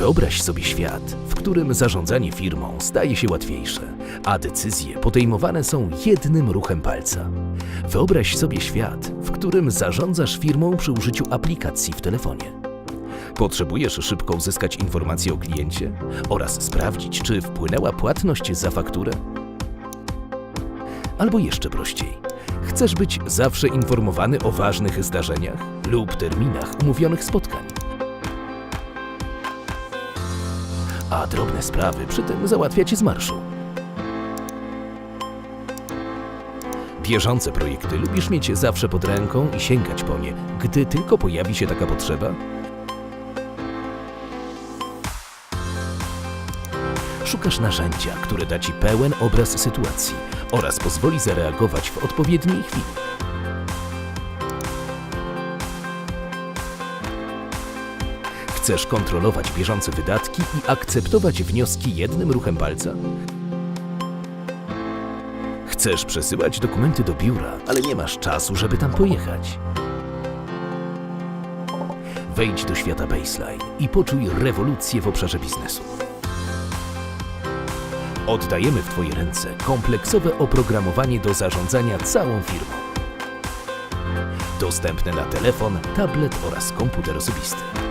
Wyobraź sobie świat, w którym zarządzanie firmą staje się łatwiejsze, a decyzje podejmowane są jednym ruchem palca. Wyobraź sobie świat, w którym zarządzasz firmą przy użyciu aplikacji w telefonie. Potrzebujesz szybko uzyskać informacje o kliencie oraz sprawdzić, czy wpłynęła płatność za fakturę? Albo jeszcze prościej. Chcesz być zawsze informowany o ważnych zdarzeniach lub terminach umówionych spotkań. A drobne sprawy przy tym załatwiacie z marszu. Bieżące projekty lubisz mieć zawsze pod ręką i sięgać po nie, gdy tylko pojawi się taka potrzeba? Szukasz narzędzia, które da Ci pełen obraz sytuacji oraz pozwoli zareagować w odpowiedniej chwili. Chcesz kontrolować bieżące wydatki i akceptować wnioski jednym ruchem palca? Chcesz przesyłać dokumenty do biura, ale nie masz czasu, żeby tam pojechać. Wejdź do świata Baseline i poczuj rewolucję w obszarze biznesu. Oddajemy w Twoje ręce kompleksowe oprogramowanie do zarządzania całą firmą. Dostępne na telefon, tablet oraz komputer osobisty.